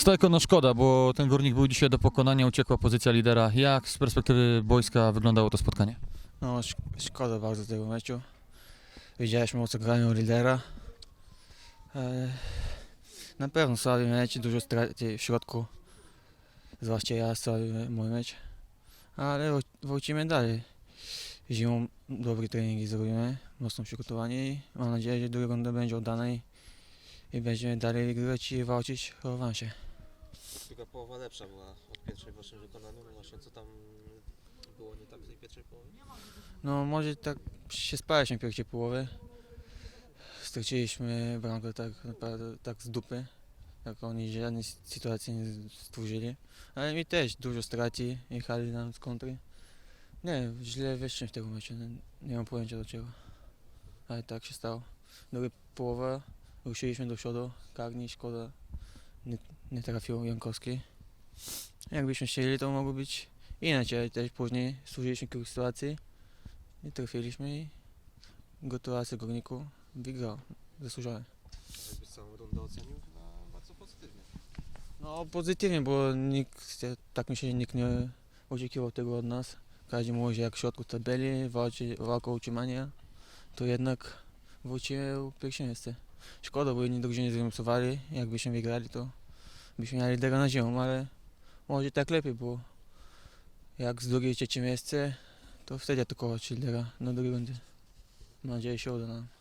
Stajko, no szkoda, bo ten górnik był dzisiaj do pokonania, uciekła pozycja lidera. Jak z perspektywy boiska wyglądało to spotkanie? No, sz- szkoda bardzo tego meczu. Wiedzieliśmy o co grają lidera. Ale na pewno słaby mecz, dużo straty w środku. Zwłaszcza ja słaby mój mecz. Ale wrócimy dalej. Zimą dobre treningi zrobimy, mocno przygotowani i mam nadzieję, że druga runda będzie oddana i, i będziemy dalej grać i walczyć o awansie. Druga połowa lepsza była od pierwszej w waszym wykonaniu. No właśnie, co tam było nie tak w tej pierwszej połowie? No może tak się spaliśmy w pierwszej połowie. Straciliśmy bramkę tak tak z dupy. Tak oni żadnej sytuacji nie stworzyli. Ale mi też dużo straci, jechali nam z kontry. Nie, źle wyszliśmy w tego meczu, nie, nie mam pojęcia do czego. Ale tak się stało. Druga połowa, ruszyliśmy do przodu, Karni, szkoda, nie, nie trafił Jankowski. Jakbyśmy chcieli, to mogło być inaczej, też później służyliśmy kilku sytuacji. I trafiliśmy i gratulacje Górniku wygrał. Zasłużony. Jakbyś całą rundę ocenił chyba bardzo pozytywnie. No pozytywnie, bo nikt, tak myślę, że nikt nie oczekiwał tego od nas. Każdy mówi, że jak w środku tabeli, walczy, walka o utrzymanie, to jednak wrócimy w pierwsze miejsce. Szkoda, bo inni drużyny zremisowali, jakbyśmy wygrali, to byśmy mieli lidera na ziemią, ale może tak lepiej, bo jak z drugiej trzecie miejsce, to wtedy atakować lidera na drugiej rundzie. Mam nadzieję, się uda nam.